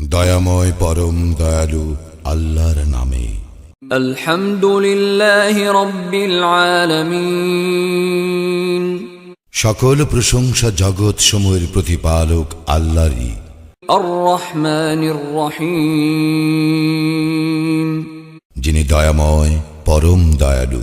দয়াময় পরম দয়ালু আল্লাহর নামে। আলহামদুলিল্লাহি রব্বিল সকল প্রশংসা জগৎ সময়ের প্রতিপালক আল্লাহরই। যিনি দয়াময় পরম দয়ালু।